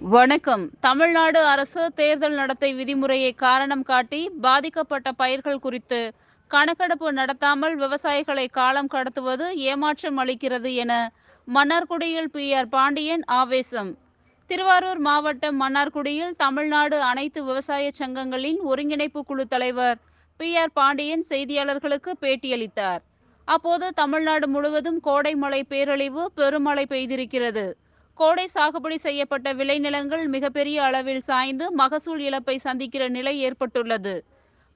வணக்கம். தமிழ்நாடு அரசு தேர்தல் நடத்தை விதிமுறையை காரணம் காட்டி பாதிக்கப்பட்ட பயிர்கள் குறித்து கணக்கெடுப்பு நடத்தாமல் விவசாயிகளை காலம் கடத்துவது ஏமாற்றம் அளிக்கிறது என மன்னார்குடியில் பி ஆர் பாண்டியன் ஆவேசம். திருவாரூர் மாவட்டம் மன்னார்குடியில் தமிழ்நாடு அனைத்து விவசாய சங்கங்களின் ஒருங்கிணைப்பு குழு தலைவர் பி ஆர் பாண்டியன் செய்தியாளர்களுக்கு பேட்டியளித்தார். அப்போது தமிழ்நாடு முழுவதும் கோடை மழை பேரழிவு பெருமழை பெய்திருக்கிறது. கோடை சாகுபடி செய்யப்பட்ட விளைநிலங்கள் மிகப்பெரிய அளவில் சாய்ந்து மகசூல் இழப்பை சந்திக்கிற நிலை ஏற்பட்டுள்ளது.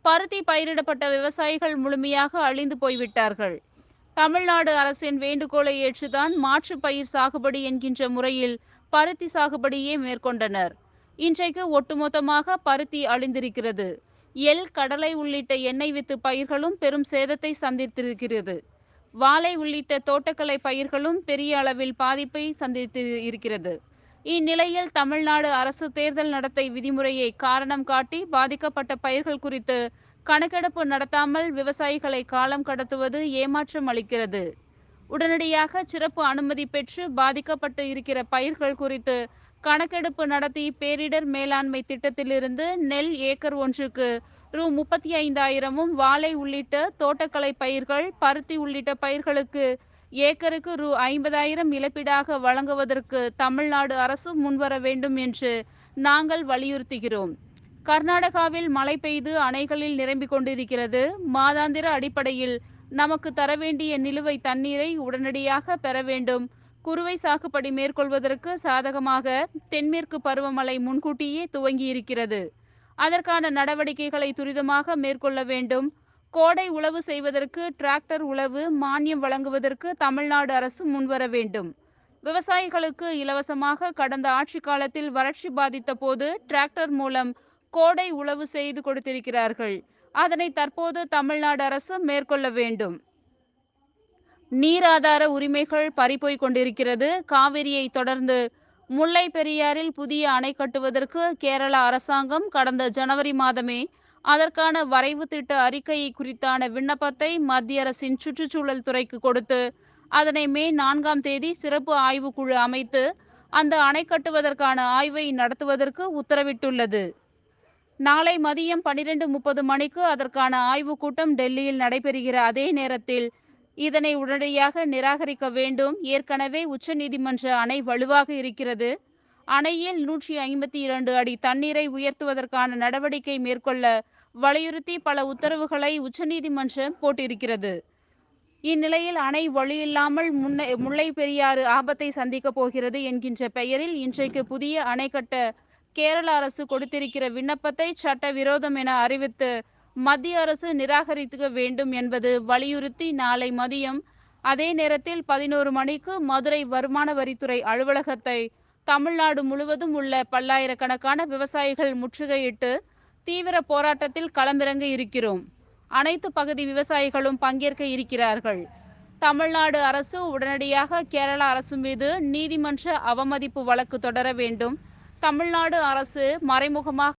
பருத்தி பயிரிடப்பட்ட விவசாயிகள் முழுமையாக அழிந்து போய்விட்டார்கள். தமிழ்நாடு அரசின் வேண்டுகோளை ஏற்றுதான் மாற்று பயிர் சாகுபடி என்கின்ற முறையில் பருத்தி சாகுபடியே மேற்கொண்டனர். இன்றைக்கு ஒட்டுமொத்தமாக பருத்தி அழிந்திருக்கிறது. எல் கடலை உள்ளிட்ட எண்ணெய் வித்து பயிர்களும் பெரும் சேதத்தை சந்தித்திருக்கிறது. வாழை உள்ளிட்ட தோட்டக்கலை பயிர்களும் பெரிய அளவில் பாதிப்பை சந்தித்து இருக்கிறது. இந்நிலையில் தமிழ்நாடு அரசு தேர்தல் நடத்தை விதிமுறையை காரணம் காட்டி பாதிக்கப்பட்ட பயிர்கள் குறித்து கணக்கெடுப்பு நடத்தாமல் விவசாயிகளை காலம் கடத்துவது ஏமாற்றம் அளிக்கிறது. உடனடியாக சிறப்பு அனுமதி பெற்று பாதிக்கப்பட்டு இருக்கிற பயிர்கள் குறித்து கணக்கெடுப்பு நடத்தி பேரிடர் மேலாண்மை திட்டத்திலிருந்து நெல் ஏக்கர் ஒன்றுக்கு ரூ. முப்பத்தி ஐந்தாயிரமும் வாழை உள்ளிட்ட தோட்டக்கலை பயிர்கள் பருத்தி உள்ளிட்ட பயிர்களுக்கு ஏக்கருக்கு ரூ. ஐம்பதாயிரம் இழப்பீடாக வழங்குவதற்கு தமிழ்நாடு அரசு முன்வர வேண்டும் என்று நாங்கள் வலியுறுத்துகிறோம். கர்நாடகாவில் மழை பெய்து அணைகளில் நிரம்பிக் கொண்டிருக்கிறது. மாதாந்திர அடிப்படையில் நமக்கு தர வேண்டிய நிலுவை தண்ணீரை உடனடியாக பெற வேண்டும். குறுவை சாகுபடி மேற்கொள்வதற்கு சாதகமாக தென்மேற்கு பருவமழை முன்கூட்டியே துவங்கியிருக்கிறது. அதற்கான நடவடிக்கைகளை துரிதமாக மேற்கொள்ள வேண்டும். கோடை உழவு செய்வதற்கு டிராக்டர் உழவு மானியம் வழங்குவதற்கு தமிழ்நாடு அரசு முன்வர வேண்டும். விவசாயிகளுக்கு இலவசமாக கடந்த ஆட்சி காலத்தில் வறட்சி பாதித்த போது டிராக்டர் மூலம் கோடை உழவு செய்து கொடுத்திருக்கிறார்கள். அதனை தற்போது தமிழ்நாடு அரசு மேற்கொள்ள வேண்டும். நீராதார உரிமைகள் பறிபோய் கொண்டிருக்கிறது. காவிரியை தொடர்ந்து முல்லை பெரியாறில் புதிய அணை கட்டுவதற்கு கேரள அரசாங்கம் கடந்த ஜனவரி மாதமே அதற்கான வரைவு திட்ட அறிக்கையை குறித்தான விண்ணப்பத்தை மத்திய அரசின் சுற்றுச்சூழல் துறைக்கு கொடுத்து அதனை மே நான்காம் தேதி சிறப்பு ஆய்வுக்குழு அமைத்து அந்த அணை கட்டுவதற்கான ஆய்வை நடத்துவதற்கு உத்தரவிட்டுள்ளது. நாளை மதியம் பனிரெண்டு முப்பது மணிக்கு அதற்கான ஆய்வுக் கூட்டம் டெல்லியில் நடைபெறுகிற அதே நேரத்தில் இதனை உடனடியாக நிராகரிக்க வேண்டும். ஏற்கனவே உச்சநீதிமன்ற அணை வலுவாக இருக்கிறது. அணையில் நூற்றி ஐம்பத்தி இரண்டு அடி தண்ணீரை உயர்த்துவதற்கான நடவடிக்கை மேற்கொள்ள வலியுறுத்தி பல உத்தரவுகளை உச்சநீதிமன்றம் போட்டிருக்கிறது. இந்நிலையில் அணை வழியில்லாமல் முன்னை முல்லை பெரியாறு ஆபத்தை சந்திக்கப் போகிறது என்கின்ற பெயரில் இன்றைக்கு புதிய அணை கட்ட கேரள அரசு கொடுத்திருக்கிற விண்ணப்பத்தை சட்டவிரோதம் என அறிவித்து மத்திய அரசு நிராகரித்துக்க வேண்டும் என்பது வலியுறுத்தி நாளை மதியம் அதே நேரத்தில் பதினோரு மணிக்கு மதுரை வருமான வரித்துறை அலுவலகத்தை தமிழ்நாடு முழுவதும் உள்ள பல்லாயிரக்கணக்கான விவசாயிகள் முற்றுகையிட்டு தீவிர போராட்டத்தில் களமிறங்க இருக்கிறோம். அனைத்து பகுதி விவசாயிகளும் பங்கேற்க இருக்கிறார்கள். தமிழ்நாடு அரசு உடனடியாக கேரள அரசு மீது நீதிமன்ற அவமதிப்பு வழக்கு தொடர வேண்டும். தமிழ்நாடு அரசு மறைமுகமாக